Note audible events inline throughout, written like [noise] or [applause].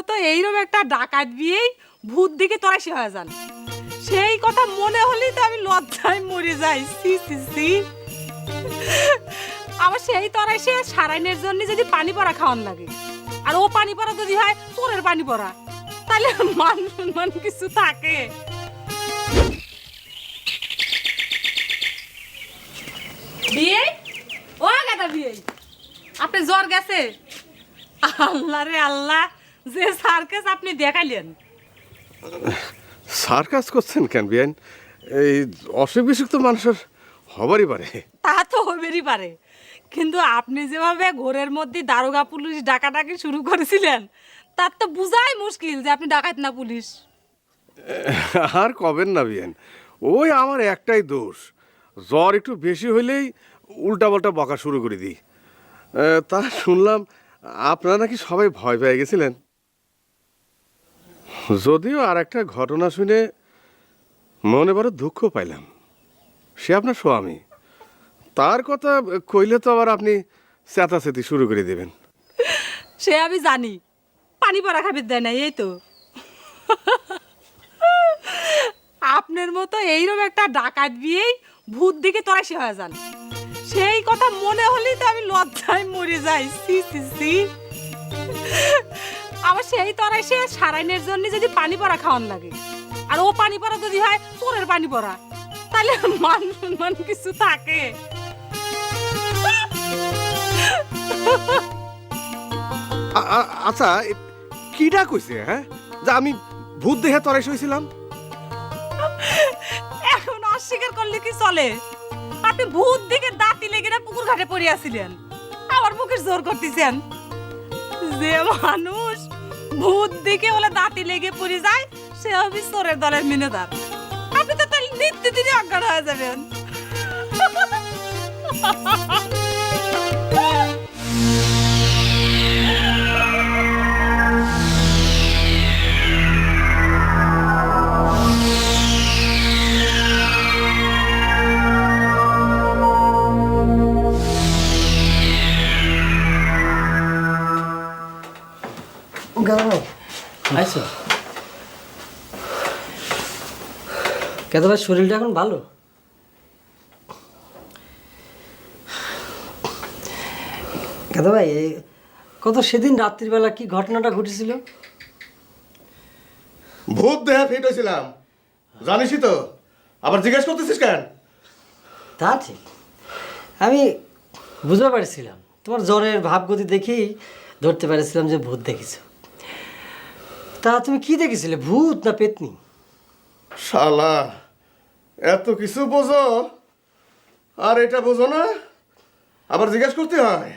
মতো এইরকম একটা ডাকাত বিয়েই ভূত দিকে তরাসি হয়ে যান। সেই কথা মনে হলেই তো আমি লজ্জায় মরে যাই। সি সি সি। আবার সেই তরাসে সারাইনের জন্য যদি পানি পড়া খাওয়ান লাগে। আর ও পানি পড়া যদি হয় তোরের পানি পড়া তাহলে মান সম্মান কিছু থাকে। বিয়ে? ও গাদা বিয়ে। আপনি জ্বর গেছে? আল্লাহ রে আল্লাহ। যে সার্কাস আপনি দেখাইলেন। সার্কাস করছেন কেন বিয়ান? এই অসুখ বিসুখ তো মানুষের হবারই পারে। তা তো হবেরই পারে। কিন্তু আপনি যেভাবে ঘোরের মধ্যে দারোগা পুলিশ ডাকাডাকি শুরু করেছিলেন তার তো বুঝাই মুশকিল যে আপনি ডাকাত না পুলিশ। আর কবেন না বিয়ান ওই আমার একটাই দোষ। জ্বর একটু বেশি হইলেই উল্টাপাল্টা বকা শুরু করে দিই। তা শুনলাম আপনারা নাকি সবাই ভয় পেয়ে গেছিলেন? যদিও আর একটা ঘটনা শুনে মনে বড় দুঃখ পাইলাম। সে আপনার স্বামী। তার কথা কইলে তো আবার আপনি চেতাচেতি শুরু করে দেবেন। সে আমি জানি। পানি পড়া খাবার দেয় না এই তো। আপনার মতো এইরকম একটা ডাকাত বিয়েই ভূত দিকে তরাসি হয়ে যান। সেই কথা মনে হলেই তো আমি লজ্জায় মরে যাই। সি সি সি। আবার সেই তরাই সে সারাইনের জন্য যদি পানি পড়া খাওয়ান লাগে। আর ও পানি পড়া যদি হয় তোরের পানি পড়া। তাহলে মান সম্মান কিছু থাকে। আচ্ছা কিডা কইছে হ্যাঁ? যে আমি ভূত দেখে তরাই হয়েছিলাম এখন অস্বীকার করলে কি চলে? আপনি ভূত দিকে দাঁতি লেগে না পুকুর ঘাটে পড়িয়াছিলেন আমার মুখের জোর করতেছেন। যে মানুষ ভূত দিকে বলে দাঁতি লেগে পড়ে যায়, সে হবে চোরের দলের মিনেদার। আপনি তো তাহলে নিত্য দিনে অজ্ঞান হয়ে যাবেন। [laughs] আইসো। কেন ভাই শরীরটা এখন ভালো? কেন ভাই এই কত সেদিন রাত্রিবেলা কি ঘটনাটা ঘটেছিল? ভূত দেহে ফিট হয়েছিলাম। জানিসই তো। আবার জিজ্ঞেস করতেছিস কেন? তা ঠিক। আমি বুঝতে পারছিলাম। তোমার জ্বরের ভাবগতি দেখেই ধরতে পেরেছিলাম যে ভূত দেখেছ। তা তুমি কি দেখেছিলে ভূত না পেতনি? শালা এত কিছু বোঝো? আর এটা বোঝো না? আবার জিজ্ঞেস করতে হয়?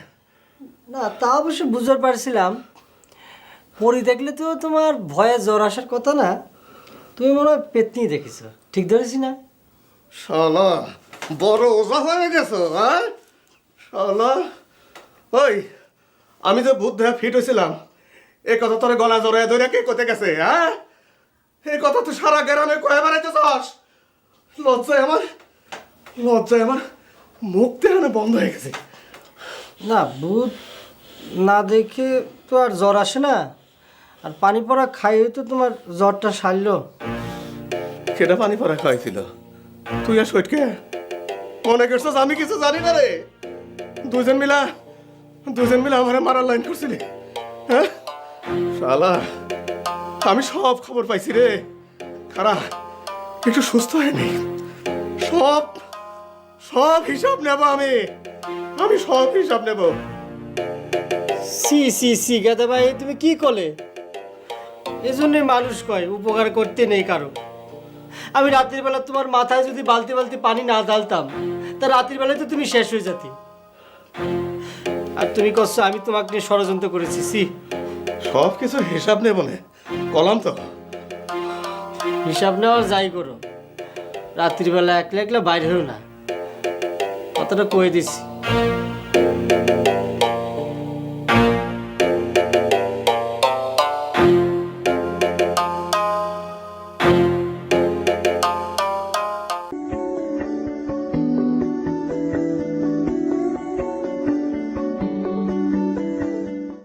না তা অবশ্য বুঝতে পারছিলাম। পরি দেখলে তো তোমার ভয়ে জ্বর আসার কথা না। তুমি মনে হয় পেতনি দেখেছ ঠিক ধরেছি না? শালা বড় ওজা হয়ে গেছো হ্যাঁ? শালা ওই আমি যে ভূত দেহে ফিট হয়েছিলাম এ কথা তোর গলা জড়ায় ধরে কে কোথায় গেছে হ্যাঁ? এই কথা তো সারা গ্রামে কয়ে বেড়াইতে চাস লজ্জায় আমার লজ্জায় আমার মুখ দেখানো বন্ধ হয়ে গেছে। না ভূত না দেখে তো আর জ্বর আসে না। আর পানি পড়া খাইয়ে তো তোমার জ্বরটা সারলো। কেটা পানি পরা খাইছিল? তুই আর সৈটকে মনে করছিস আমি কিছু জানি না রে। দুজন মিলা দুজন মিলা আমার মারার লাইন করছিলি হ্যাঁ? শালা, আমি সব খবর পাইছি রে। খারা একটু সুস্থ হয়নি সব সব হিসাব নেব আমি। আমি সব হিসাব নেব। সি সি সি, গেদা ভাই, তুমি কি করলে এই জন্যই মানুষ কয়, উপকার করতে নেই কারও। আমি রাত্রির বেলা তোমার মাথায় যদি বালতি বালতি পানি না ঢালতাম, তা রাত্রির বেলায় তো তুমি শেষ হয়ে যেতি। আর তুমি করছ, আমি তোমাকে নিয়ে ষড়যন্ত্র করেছি, সি। সব কিছু হিসাব নেব নে কলাম তো। হিসাব নেওয়ার যাই করো। রাত্রিবেলা একলা একলা বাইরে হও না। কথাটা কয়ে দিছি।